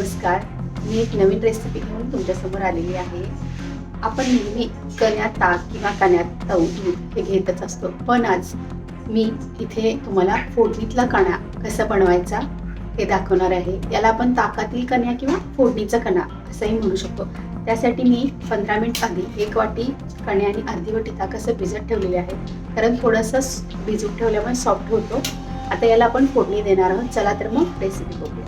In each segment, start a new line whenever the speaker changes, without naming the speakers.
नमस्कार. मी एक नवीन रेसिपी घेऊन तुमच्यासमोर आलेली आहे. आपण नेहमी कण्यात ताक किंवा कण्यात तऊ दूध हे घेतच असतो. पण आज मी इथे तुम्हाला फोडणीतला कणा कसा बनवायचा हे दाखवणार आहे. याला आपण ताकातील कण्या किंवा फोडणीचा कणा असंही म्हणू शकतो. त्यासाठी मी पंधरा मिनिट आधी एक वाटी कण्या आणि अर्धी वाटी ताक असं भिजत ठेवलेले आहे. कारण थोडंसं स- भिजून ठेवल्यामुळे सॉफ्ट होतो. आता याला आपण फोडणी देणार आहोत. चला तर मग रेसिपी बघू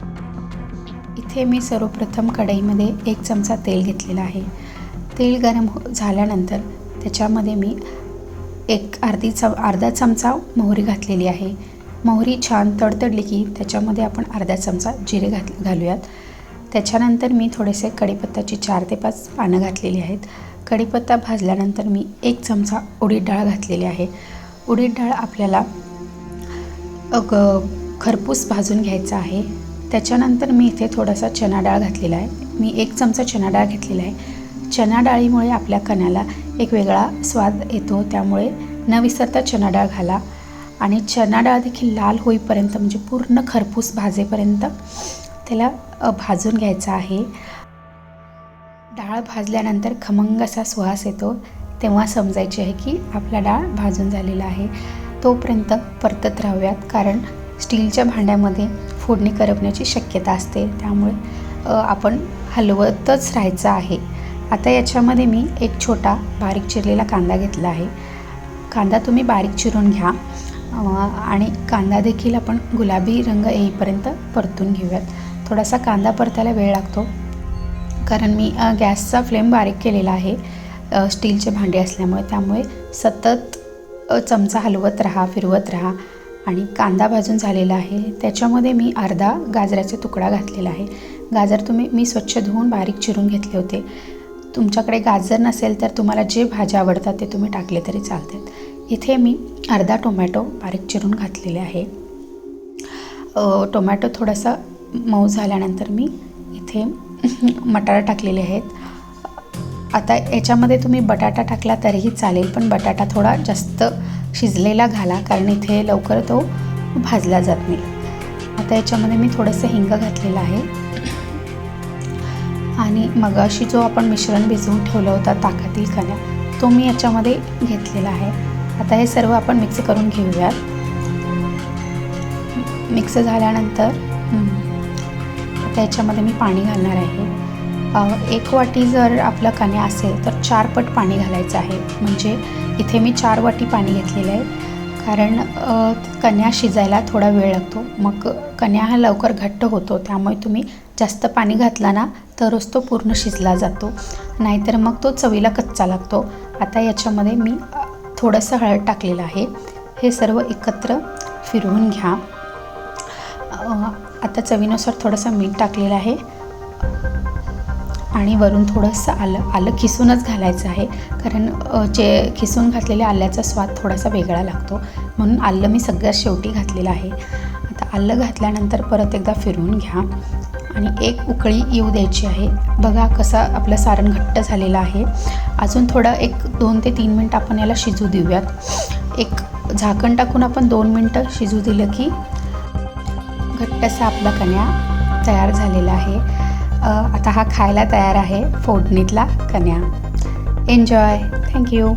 इथे मी सर्वप्रथम कढईमध्ये एक चमचा तेल घेतलेला आहे. तेल गरम हो झाल्यानंतर त्याच्यामध्ये मी एक अर्धी चम अर्धा चमचा मोहरी घातलेली आहे. मोहरी छान तडतडली की त्याच्यामध्ये आपण अर्धा चमचा जिरे घात घालूयात. त्याच्यानंतर मी थोडेसे कढीपत्ताची चार ते पाच पानं घातलेली आहेत. कढीपत्ता भाजल्यानंतर मी एक चमचा उडीद डाळ घातलेली आहे. उडीद डाळ आपल्याला अग खरपूस भाजून घ्यायचा आहे. त्याच्यानंतर मी इथे थोडासा चना डाळ घातलेला आहे. मी एक चमचा चना डाळ घेतलेला आहे. चना डाळीमुळे आपल्या कण्याला एक वेगळा स्वाद येतो त्यामुळे न विसरता चना डाळ घाला. आणि चना डाळ देखील लाल होईपर्यंत म्हणजे पूर्ण खरपूस भाजेपर्यंत त्याला भाजून घ्यायचा आहे. डाळ भाजल्यानंतर खमंग असा सुहास येतो तेव्हा समजायचे आहे की आपला डाळ भाजून झालेला आहे. तोपर्यंत परतत राहूयात कारण स्टीलच्या भांड्यामध्ये फोडणी करपण्याची शक्यता असते. त्यामुळे आपण हलवतच राहायचं आहे. आता याच्यामध्ये मी एक छोटा बारीक चिरलेला कांदा घेतला आहे. कांदा तुम्ही बारीक चिरून घ्या. आणि कांदा देखील आपण गुलाबी रंग येईपर्यंत परतून घेऊयात. थोडासा कांदा परतायला वेळ लागतो. कारण मी गॅसचा फ्लेम बारीक केलेला आहे स्टीलचे भांडे असल्यामुळे. त्यामुळे सतत चमचा हलवत राहा फिरवत राहा. आणि कांदा भाजून झालेला आहे. त्याच्यामध्ये मी अर्धा गाजराचा तुकडा घातलेला आहे. गाजर तुम्ही मी स्वच्छ धुवून बारीक चिरून घेतले होते. तुमच्याकडे गाजर नसेल तर तुम्हाला जे भाज्या आवडतात ते तुम्ही टाकले तरी चालतात. इथे मी अर्धा टोमॅटो बारीक चिरून घातलेले आहे. टोमॅटो थोडासा मऊ झाल्यानंतर मी इथे मटार टाकलेले आहेत. आता याच्यामध्ये तुम्ही बटाटा टाकला तरीही चालेल पण बटाटा थोडा जास्त शिजलेला घाला कारण इथे लवकर तो भाजला जात नाही. आता याच्यामध्ये मी थोडंसं हिंग घातलेलं आहे. आणि मगाशी जो आपण मिश्रण भिजवून ठेवला होता ताकातील कण्या तो मी याच्यामध्ये घेतलेला आहे. आता हे सर्व आपण मिक्स करून घेऊयात. मिक्स झाल्यानंतर आता याच्यामध्ये मी पाणी घालणार आहे. एक वाटी जर आपलं कण्या असेल तर चार पट पाणी घालायचं आहे. म्हणजे इथे मी चार वाटी पाणी घेतलेलं आहे. कारण कण्या शिजायला थोडा वेळ लागतो. मग कण्या हा लवकर घट्ट होतो. त्यामुळे तुम्ही जास्त पाणी घातला ना तरच तो पूर्ण शिजला जातो. नाहीतर मग तो चवीला कच्चा लागतो. आता याच्यामध्ये मी थोडंसं हळद टाकलेलं आहे. हे सर्व एकत्र फिरवून घ्या. आता चवीनुसार थोडंसं मीठ टाकलेलं आहे. आणि वरून थोडंसं आलं आलं खिसूनच घालायचं आहे. कारण जे खिसून घातलेल्या आल्याचा स्वाद थोडासा वेगळा लागतो. म्हणून आलं मी सगळ्यात शेवटी घातलेलं आहे. आता आलं घातल्यानंतर परत एकदा फिरवून घ्या. आणि एक उकळी येऊ द्यायची आहे. बघा कसा आपलं सारण घट्ट झालेलं आहे. अजून थोडं एक दोन ते तीन मिनटं आपण याला शिजू देऊयात. एक झाकण टाकून आपण दोन मिनटं शिजू दिलं की घट्टसा आपला कण्या तयार झालेला आहे. आता हा खायला तयार आहे फोडणीतला कन्या. Enjoy thank you